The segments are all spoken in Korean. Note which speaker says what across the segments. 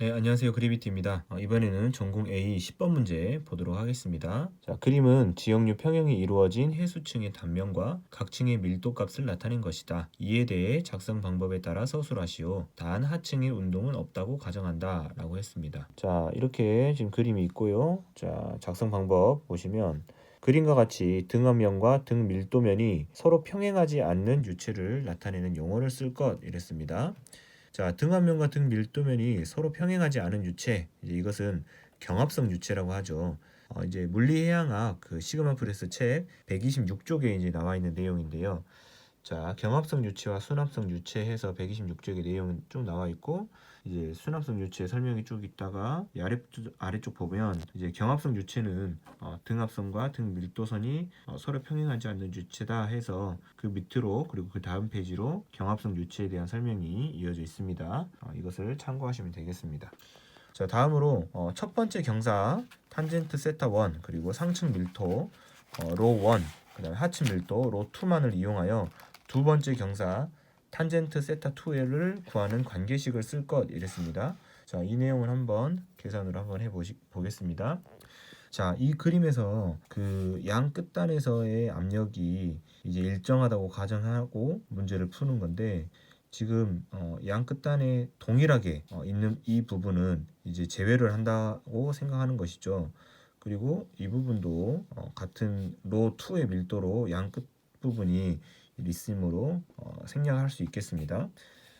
Speaker 1: 네, 안녕하세요. 그리비티입니다. 어, 이번에는 전공 A 10번 문제 보도록 하겠습니다. 자, 그림은 지역류 평형이 이루어진 해수층의 단면과 각 층의 밀도 값을 나타낸 것이다. 이에 대해 작성 방법에 따라 서술하시오. 단 하층의 운동은 없다고 가정한다. 라고 했습니다. 자, 이렇게 지금 그림이 있고요. 자, 작성 방법 보시면 그림과 같이 등압면과 등 밀도면이 서로 평행하지 않는 유체를 나타내는 용어를 쓸 것 이랬습니다. 자, 등압면과 등 밀도면이 서로 평행하지 않은 유체, 이제 이것은 경합성 유체라고 하죠. 어, 이제 물리해양학 그 시그마 프레스 책 126쪽에 이제 나와 있는 내용인데요. 자, 경합성 유체와 순합성 유체 해서 126쪽의 내용은 쭉 나와 있고 이제 순합성 유체 설명이 쭉 있다가 이 아래 아래쪽 보면 이제 경합성 유체는 어, 등합성과 등 밀도선이 어, 서로 평행하지 않는 유체다 해서 그 밑으로 그리고 그 다음 페이지로 경합성 유체에 대한 설명이 이어져 있습니다. 어, 이것을 참고하시면 되겠습니다. 자 다음으로 어, 첫 번째 경사 탄젠트 세타 1 그리고 상층 밀도 어, 로1 그다음에 하층 밀도 로 2만을 이용하여 두 번째 경사 탄젠트 세타 2를 구하는 관계식을 쓸 것 이랬습니다. 자, 이 내용을 한번 계산으로 한번 해 보겠습니다. 자, 이 그림에서 그 양 끝단에서의 압력이 이제 일정하다고 가정하고 문제를 푸는 건데 지금 어, 양 끝단에 동일하게 어, 있는 이 부분은 이제 제외를 한다고 생각하는 것이죠. 그리고 이 부분도 어, 같은 로 2의 밀도로 양 끝 부분이 리심으로 어, 생략할 수 있겠습니다.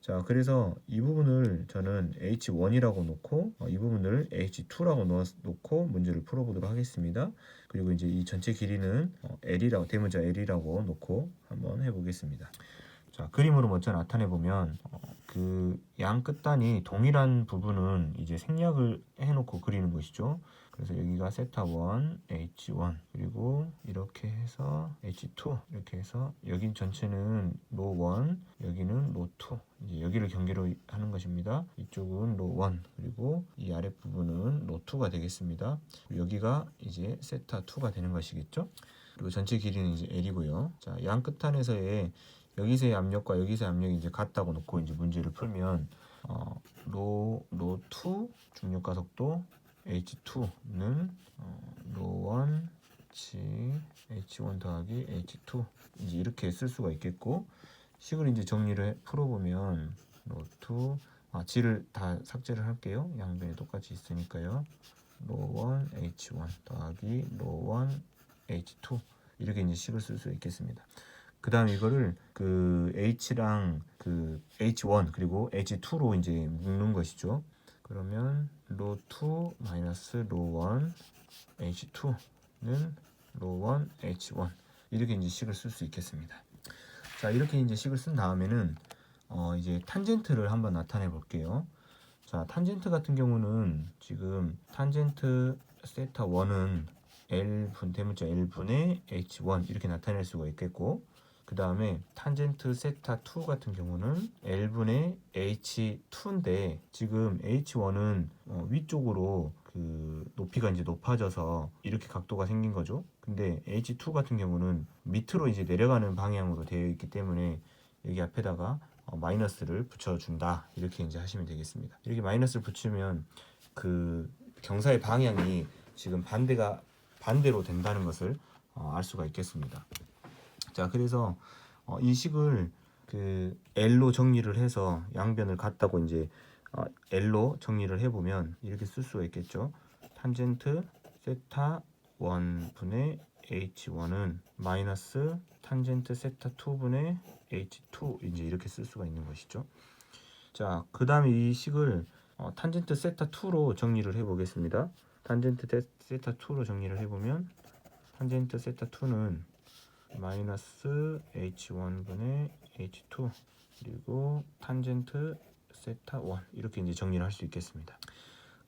Speaker 1: 자, 그래서 이 부분을 저는 H1이라고 놓고 어, 이 부분을 H2라고 넣어 놓고 문제를 풀어보도록 하겠습니다. 그리고 이제 이 전체 길이는 어, L이라고 대문자 L이라고 놓고 한번 해보겠습니다. 자, 그림으로 먼저 나타내 보면 어, 그양 끝단이 동일한 부분은 이제 생략을 해놓고 그리는 것이죠. 그래서 여기가 세타 1, H1 그리고 이렇게 해서 H2 이렇게 해서 여긴 전체는 로 1, 여기는 로 2. 이제 여기를 경계로 하는 것입니다. 이쪽은 로 1 그리고 이 아랫 부분은 로 2가 되겠습니다. 여기가 이제 세타 2가 되는 것이겠죠. 그리고 전체 길이는 이제 L이고요. 자, 양 끝단에서의 여기서의 압력과 여기서의 압력이 이제 같다고 놓고 이제 문제를 풀면 어, 로, 로2 중력 가속도 H2는 어, 로1 H, H1 더하기 H2 이제 이렇게 쓸 수가 있겠고 식을 이제 정리를 해, 풀어보면 로2 아, G를 다 삭제를 할게요. 양변에 똑같이 있으니까요. 로1 H1 더하기 로1 H2 이렇게 이제 식을 쓸 수 있겠습니다. 그 다음 이거를 그 H랑 그 H1 그리고 H2로 이제 묶는 것이죠. 그러면 로2 마이너스 로1 H2는 로1 H1 이렇게 이제 식을 쓸 수 있겠습니다. 자 이렇게 이제 식을 쓴 다음에는 어 이제 탄젠트를 한번 나타내 볼게요. 자 탄젠트 같은 경우는 지금 탄젠트 세타 1은 L 분 대문자 L 분의 H1 이렇게 나타낼 수가 있겠고 그 다음에 탄젠트 세타 2 같은 경우는 L분의 H2인데 지금 H1은 어, 위쪽으로 그 높이가 이제 높아져서 이렇게 각도가 생긴 거죠. 근데 H2 같은 경우는 밑으로 이제 내려가는 방향으로 되어 있기 때문에 여기 앞에다가 어, 마이너스를 붙여준다 이렇게 이제 하시면 되겠습니다. 이렇게 마이너스를 붙이면 그 경사의 방향이 지금 반대가 반대로 된다는 것을 어, 알 수가 있겠습니다. 자, 그래서 어, 이 식을 그 L로 정리를 해서 양변을 갖다고 이제 어, L로 정리를 해보면 이렇게 쓸 수가 있겠죠. 탄젠트 세타 1분의 H1은 마이너스 탄젠트 세타 2분의 H2 이제 이렇게 쓸 수가 있는 것이죠. 자, 그 다음에 이 식을 어, 탄젠트 세타 2로 정리를 해보겠습니다. 탄젠트 세타 2로 정리를 해보면 탄젠트 세타 2는 마이너스 h1분의 h2 그리고 탄젠트 세타 1 이렇게 이제 정리를 할 수 있겠습니다.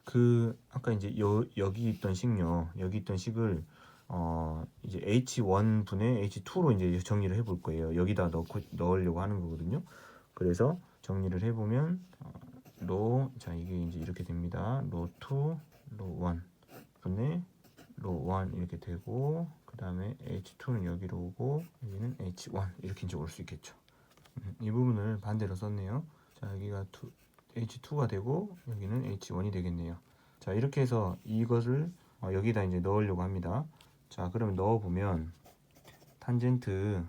Speaker 1: 그 아까 이제 여, 여기 있던 식요 여기 있던 식을 어 이제 h1 분의 h2로 이제 정리를 해 볼 거예요. 여기다 넣고 넣으려고 하는 거거든요. 그래서 정리를 해 보면 어, 로, 자 이게 이제 이렇게 됩니다. 로2, 로1 분의 로1 이렇게 되고 그 다음에 H2는 여기로 오고 여기는 H1 이렇게 이제 올 수 있겠죠. 음, 이 부분을 반대로 썼네요. 자 여기가 투, H2가 되고 여기는 H1이 되겠네요. 자 이렇게 해서 이것을 어, 여기다 이제 넣으려고 합니다. 자 그러면 넣어 보면 탄젠트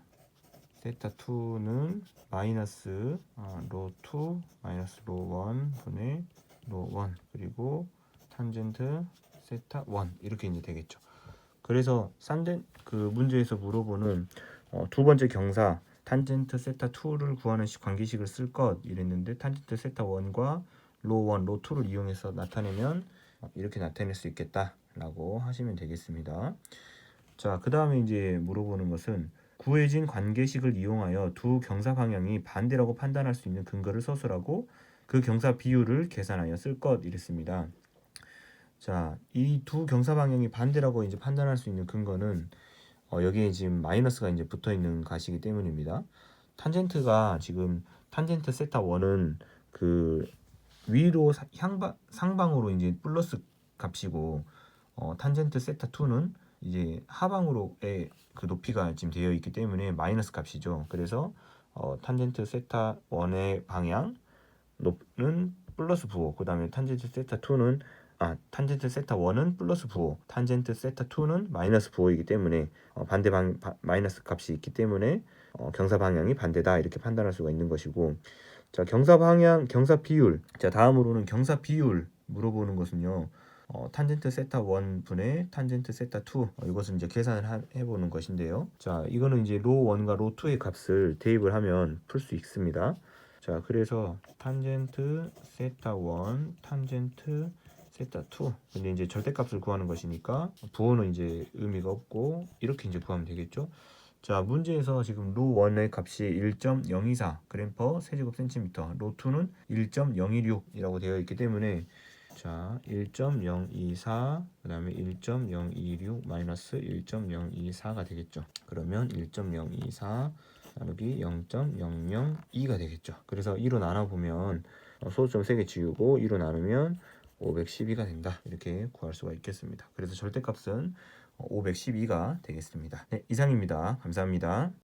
Speaker 1: 세타 2는 마이너스 아, 로2 마이너스 로1 분의 로1 그리고 탄젠트 세타 1 이렇게 이제 되겠죠. 그래서 산덴 그 문제에서 물어보는 어, 두 번째 경사 탄젠트 세타 2를 구하는 식 관계식을 쓸 것 이랬는데 탄젠트 세타 1과 로 1, 로 2를 이용해서 나타내면 어, 이렇게 나타낼 수 있겠다라고 하시면 되겠습니다. 자, 그 다음에 이제 물어보는 것은 구해진 관계식을 이용하여 두 경사 방향이 반대라고 판단할 수 있는 근거를 서술하고 그 경사 비율을 계산하여 쓸 것 이랬습니다. 자, 이 두 경사 방향이 반대라고 이제 판단할 수 있는 근거는 어, 여기에 지금 마이너스가 이제 붙어 있는 가시기 때문입니다. 탄젠트가 지금 탄젠트 세타 1은 그 위로 사- 향방 상방으로 이제 플러스 값이고 어, 탄젠트 세타 2는 이제 하방으로의 그 높이가 지금 되어 있기 때문에 마이너스 값이죠. 그래서 어, 탄젠트 세타 1의 방향 높은 플러스 부호 그 다음에 탄젠트 세타 2는 아 탄젠트 세타 1은 플러스 부호 탄젠트 세타 2는 마이너스 부호이기 때문에 어, 반대 방 바- 마이너스 값이 있기 때문에 어, 경사 방향이 반대다 이렇게 판단할 수가 있는 것이고. 자 경사 방향 경사 비율. 자 다음으로는 경사 비율 물어보는 것은요. 어, 탄젠트 세타 1 분의 탄젠트 세타 2 어, 이것을 이제 계산을 하- 해보는 것인데요. 자 이거는 이제 로 1과 로 2의 값을 대입을 하면 풀 수 있습니다. 자 그래서 탄젠트 세타 1 탄젠트 세타 2 근데 이제 절대값을 구하는 것이니까 부호는 이제 의미가 없고 이렇게 이제 구하면 되겠죠. 자 문제에서 지금 로 1의 값이 1.024 그램 퍼 세제곱 센티미터. 로 2는 1.016이라고 되어 있기 때문에 자 1.024 그 다음에 1.026 마이너스 1.024가 되겠죠. 그러면 1.024 나누기 0.002가 되겠죠. 그래서 2로 나눠보면 어, 소수점 3개 지우고 2로 나누면 512가 된다. 이렇게 구할 수가 있겠습니다. 그래서 절대값은 512가 되겠습니다. 네, 이상입니다. 감사합니다.